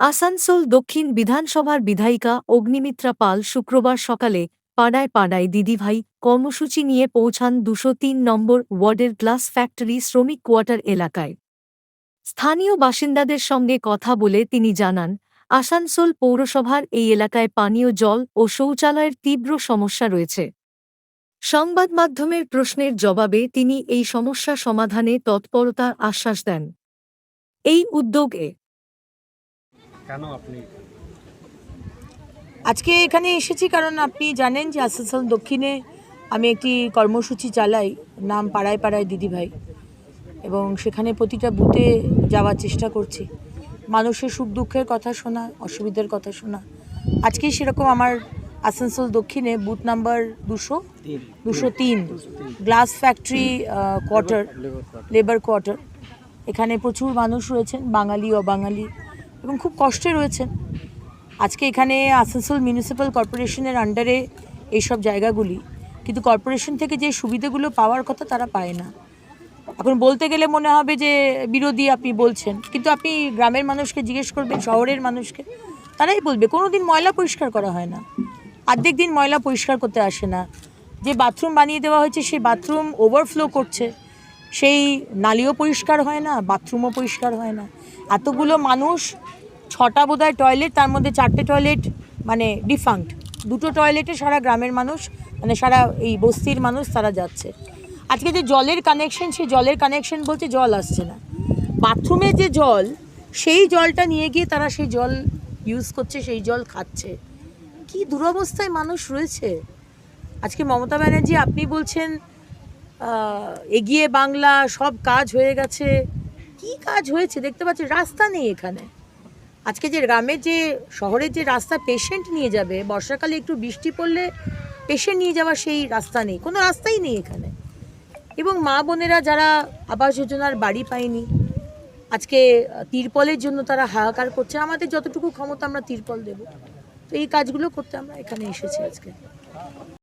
আসানসোল দক্ষিণ বিধানসভার বিধায়িকা অগ্নিমিত্রা পাল শুক্রবার সকালে পাড়ায় পাড়ায় দিদিভাই কর্মসূচি নিয়ে পৌঁছান দুশো তিন নম্বর ওয়ার্ডের গ্লাস ফ্যাক্টরি শ্রমিক কোয়ার্টার এলাকায়। স্থানীয় বাসিন্দাদের সঙ্গে কথা বলে তিনি জানান, আসানসোল পৌরসভার এই এলাকায় পানীয় জল ও শৌচালয়ের তীব্র সমস্যা রয়েছে। সংবাদ মাধ্যমের প্রশ্নের জবাবে তিনি এই সমস্যা সমাধানে তৎপরতার আশ্বাস দেন। এই উদ্যোগে আপনি আজকে এখানে এসেছি কারণ আপনি জানেন যে আসানসোল দক্ষিণে আমি একটি কর্মসূচি চালাই। নাম পাড়ায় পাড়ায় দিদিভাই এবং সেখানে প্রতিটা বুথে যাওয়ার চেষ্টা করছি। মানুষের সুখ দুঃখের কথা শোনা অসুবিধার কথা শোনা। আজকেই সেরকম আমার আসানসোল দক্ষিণে বুথ নাম্বার দুশো দুশো তিন। Glass factory quarter. Labour quarter. এখানে প্রচুর মানুষ রয়েছেন বাঙালি অবাঙালি। এবং খুব কষ্টে রয়েছেন আজকে এখানে আসানসোল মিউনিসিপ্যাল কর্পোরেশনের আন্ডারে এইসব জায়গাগুলি। কিন্তু কর্পোরেশন থেকে যে সুবিধাগুলো পাওয়ার কথা তারা পায় না। এখন বলতে গেলে মনে হবে যে বিরোধী আপনি বলছেন, কিন্তু আপনি গ্রামের মানুষকে জিজ্ঞেস করবেন, শহরের মানুষকে, তারাই বলবে। কোনো দিন ময়লা পরিষ্কার করা হয় না। অর্ধেক দিন ময়লা পরিষ্কার করতে আসে না। যে বাথরুম বানিয়ে দেওয়া হয়েছে, সেই বাথরুম ওভারফ্লো করছে। সেই নালিও পরিষ্কার হয় না, বাথরুমও পরিষ্কার হয় না। এতগুলো মানুষ, ছটা বোধহয় টয়লেট তার মধ্যে চারটে টয়লেট মানে ডিফাঙ্ক্ট দুটো টয়লেটে সারা গ্রামের মানুষ মানে সারা এই বস্তির মানুষ তারা যাচ্ছে। আজকে যে জলের কানেকশন সেই জলের কানেকশন বলতে জল আসছে না। বাথরুমে যে জল, সেই জলটা নিয়ে গিয়ে তারা সেই জল ইউজ করছে, সেই জল খাচ্ছে। কি দুরবস্থায় মানুষ রয়েছে? আজকে মমতা ব্যানার্জি, আপনি বলছেন এগিয়ে বাংলা, সব কাজ হয়ে গেছে। কি কাজ হয়েছে? দেখতে পাচ্ছি রাস্তা নেই এখানে। আজকে যে গ্রামের যে, শহরের যে রাস্তা পেশেন্ট নিয়ে যাবে, বর্ষাকালে একটু বৃষ্টি পড়লে পেশেন্ট নিয়ে যাওয়ার সেই রাস্তা নেই। কোনো রাস্তাই নেই এখানে। এবং মা বোনেরা যারা আবাস যোজনার বাড়ি পায়নি, আজকে তিরপলের জন্য তারা হাহাকার করছে। আমাদের যতটুকু ক্ষমতা আমরা তিরপল দেব। তো এই কাজগুলো করতে আমরা এখানে এসেছি আজকে।